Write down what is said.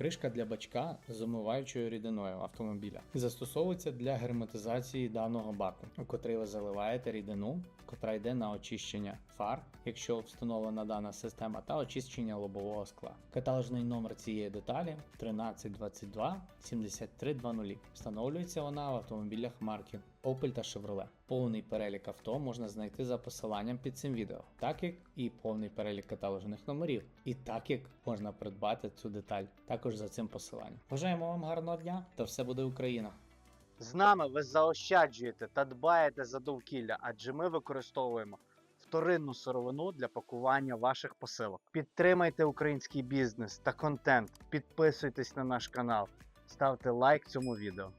Кришка для бачка з омиваючою рідиною автомобіля застосовується для герметизації даного баку, у котрий ви заливаєте рідину, котра йде на очищення фар, якщо встановлена дана система, та очищення лобового скла. Каталожний номер цієї деталі 1322 7320. Встановлюється вона в автомобілях марки Opel та Chevrolet. Повний перелік авто можна знайти за посиланням під цим відео, так як і повний перелік каталожних номерів, і так як можна придбати цю деталь також за цим посиланням. Бажаємо вам гарного дня та все буде Україна! З нами ви заощаджуєте та дбаєте за довкілля, адже ми використовуємо вторинну сировину для пакування ваших посилок. Підтримайте український бізнес та контент, підписуйтесь на наш канал, ставте лайк цьому відео.